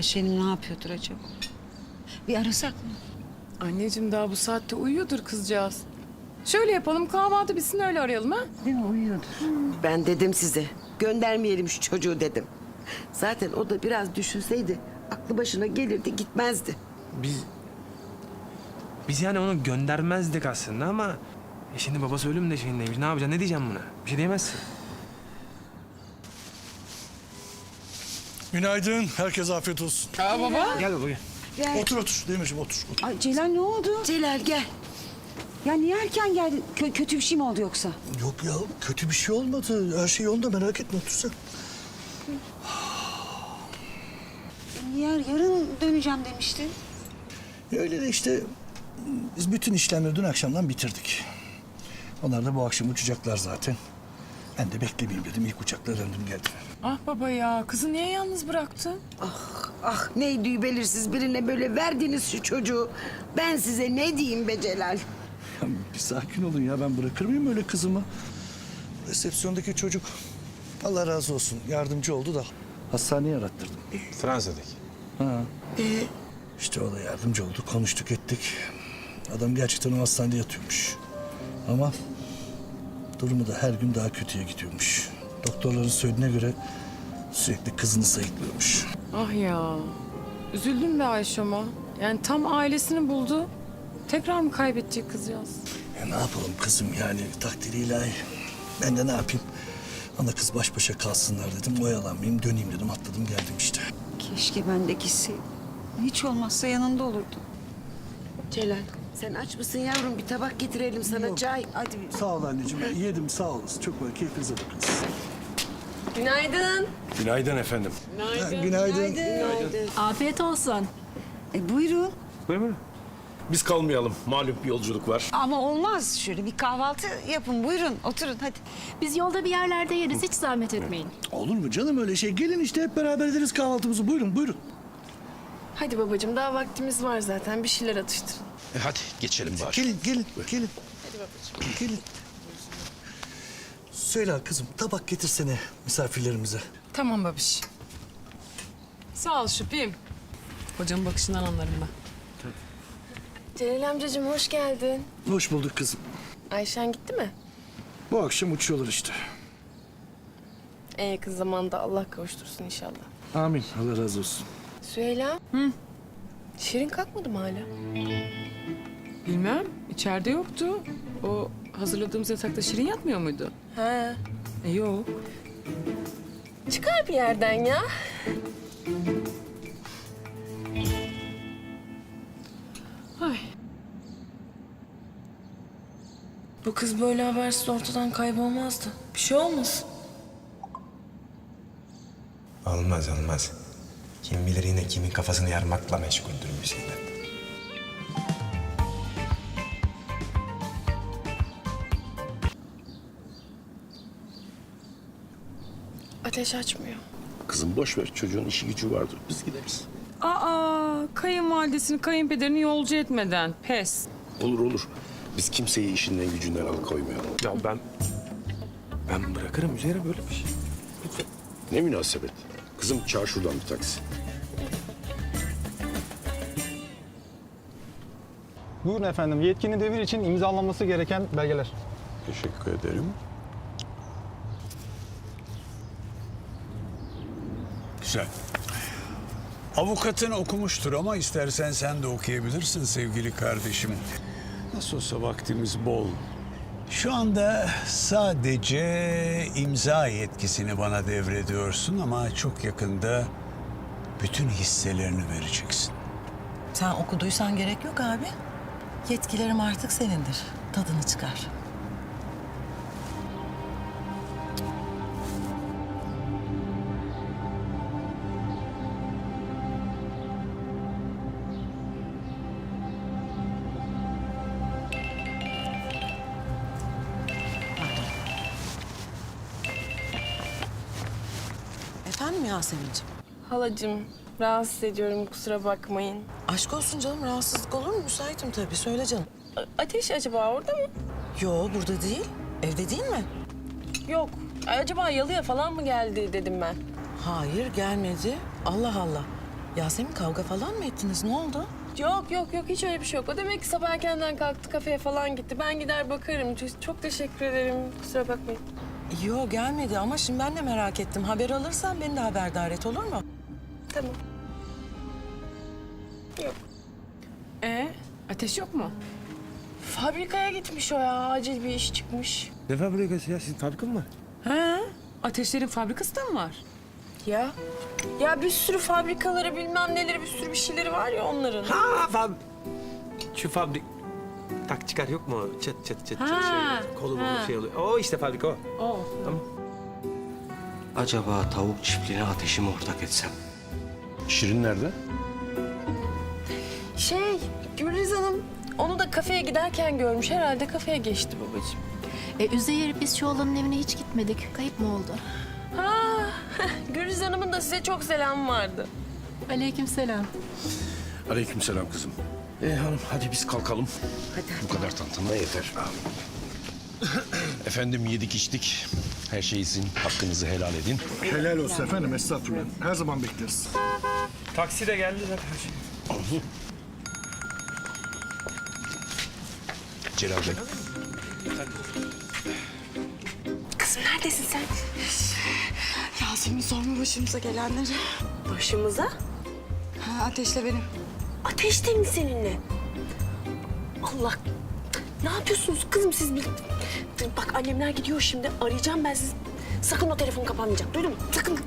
Ayşe'nin ne yapıyordur acaba? Bir arasak mı? Anneciğim daha bu saatte uyuyordur kızcağız. Şöyle yapalım kahvaltı bitsin öyle arayalım ha. Değil mi? Uyuyordur. Ben dedim size. Göndermeyelim şu çocuğu dedim. Zaten o da biraz düşünseydi aklı başına gelirdi gitmezdi. Biz... Biz yani onu göndermezdik aslında ama... E şimdi babası ölüm de şeyindeymiş. Ne yapacaksın? Ne diyeceğim buna? Bir şey diyemezsin. Günaydın. Herkese afiyet olsun. Aa baba. Gel baba gel. Otur otur Demirciğim otur. otur. Ay Celal ne oldu? Celal gel. Ya niye erken geldin? Kö- kötü bir şey mi oldu yoksa? Yok ya kötü bir şey olmadı. Her şey yolunda merak etme otursan. Niye yarın döneceğim demiştin? Öyle de işte biz bütün işlemleri dün akşamdan bitirdik. Onlar da bu akşam uçacaklar zaten. Ben de beklemeyeyim dedim. İlk uçakla döndüm geldim. Ah baba ya kızı niye yalnız bıraktın? Ah neydi belirsiz birine böyle verdiniz şu çocuğu. Ben size ne diyeyim be Celal? Ya bir sakin olun ya ben bırakır mıyım öyle kızımı? Resepsiyondaki çocuk Allah razı olsun yardımcı oldu da hastaneye arattırdım. Fransa'daki. Ha. İşte o da yardımcı oldu. Konuştuk ettik. Adam gerçekten o hastanede yatıyormuş. Ama durumu da her gün daha kötüye gidiyormuş. Doktorların söylediğine göre sürekli kızını sayıklıyormuş. Ah ya. Üzüldüm be Ayşem'a. Yani tam ailesini buldu. Tekrar mı kaybedecek kızcağız? Ya ne yapalım kızım yani takdiri ilahi. Ben de ne yapayım? Ana kız baş başa kalsınlar dedim. Oyalanmayayım döneyim dedim. Atladım geldim işte. Keşke ben de gitseydim. Hiç olmazsa yanında olurdum. Celal sen aç mısın yavrum? Bir tabak getirelim sana çay. Hadi Sağ ol anneciğim. Yedim sağ olasın. Çok var. Keyfinize bakın. Günaydın. Günaydın efendim. Günaydın. Afiyet olsun. E, buyurun. Buyurun buyurun. Biz kalmayalım. Malum bir yolculuk var. Ama olmaz. Şöyle bir kahvaltı yapın. Buyurun oturun hadi. Biz yolda bir yerlerde yeriz hiç zahmet etmeyin. Olur mu canım öyle şey? Gelin işte hep beraber ederiz kahvaltımızı. Buyurun buyurun. Hadi babacığım daha vaktimiz var zaten bir şeyler atıştırın. E hadi geçelim bari. Gelin, gelin, gelin. Gelin. Söyle kızım, tabak getirsene misafirlerimize. Tamam babiş. Sağ ol şüphim. Hocamın bakışından anlarım ben. Celal amcacığım hoş geldin. Hoş bulduk kızım. Ayşen gitti mi? Bu akşam uçuyorlar işte. En yakın zamanda Allah kavuştursun inşallah. Amin, Allah razı olsun. Süheyla. Hı. Şirin kalkmadı mı hala? Bilmem içeride yoktu. O hazırladığımız yatakta Şirin yatmıyor muydu? He. E, yok. Çıkar bir yerden ya. Ay. Bu kız böyle habersiz ortadan kaybolmazdı. Bir şey olmasın. Olmaz olmaz. Kim bilir yine kimin kafasını yarmakla meşguldür şeyler. Ateş açmıyor. Kızım boş ver. Çocuğun işi gücü vardır. Biz gideriz. Aa, kayınvalidesini kayınpederini yolcu etmeden pes. Olur olur. Biz kimseyi işinden gücünden alıkoymayalım. Ya ben... Ben bırakırım üzere böyle bir şey. Ne münasebet. Kızım çağır şuradan bir taksi. Buyurun efendim. Yetkini devir için imzalanması gereken belgeler. Teşekkür ederim. Güzel. Avukatın okumuştur ama istersen sen de okuyabilirsin sevgili kardeşim. Nasıl olsa vaktimiz bol. Şu anda sadece imza yetkisini bana devrediyorsun ama çok yakında bütün hisselerini vereceksin. Sen okuduysan gerek yok abi. Yetkilerim artık senindir. Tadını çıkar. Efendim Yasemin'ciğim? Halacığım rahatsız ediyorum kusura bakmayın. Aşk olsun canım rahatsızlık olur mu? Müsaitim tabii. Söyle canım. A- Ateş acaba orada mı? Yo burada değil. Evde değil mi? Yok. Acaba yalıya falan mı geldi dedim ben. Hayır gelmedi. Allah Allah. Yasemin kavga falan mı ettiniz? Ne oldu? Yok yok yok hiç öyle bir şey yok. O demek ki sabah erkenden kalktı kafeye falan gitti. Ben gider bakarım. Çok- Çok teşekkür ederim. Kusura bakmayın. Yo gelmedi ama şimdi ben de merak ettim. Haber alırsan beni de haberdar et olur mu? Tamam. Ee, ateş yok mu? Fabrikaya gitmiş o ya. Acil bir iş çıkmış. Ne fabrikası ya? Sizin fabrika mı var? He, ateşlerin fabrikası da mı var? Ya. Ya bir sürü fabrikaları bilmem neleri bir sürü bir şeyleri var ya onların. Ha fab... Şu fabrik... Tak çıkar yok mu? Çıt çıt çıt çıt Ha, şey. Kolu ha. şey oluyor. O işte fabrika o. O. Acaba tavuk çiftliğine ateşimi ortak etsem? Şirin nerede? Şey Gülriz Hanım onu da kafeye giderken görmüş. Herhalde kafeye geçti babacığım. E, Üzeyir biz şu oğlanın evine hiç gitmedik. Kayıp mı oldu? Ha, Gülriz Hanım'ın da size çok selam vardı. Aleykümselam. Aleykümselam kızım. E hanım hadi biz kalkalım. Hadi Bu kadar tantana yeter. Efendim yedik içtik. Her şey sizin hakkınızı helal edin. Helal olsun efendim estağfurullah. Her zaman bekleriz. Taksi de geldi zaten. Celal Bey. Kızım neredesin sen? Yasemin sorma başımıza gelenleri. Başımıza. Ha, ateşle benim. Ateşte mi seninle? Allah. Ne yapıyorsunuz kızım siz? Bir... Bak annemler gidiyor şimdi. Arayacağım ben sizi. Sakın o telefon kapanmayacak. Duydun mu? Sakın.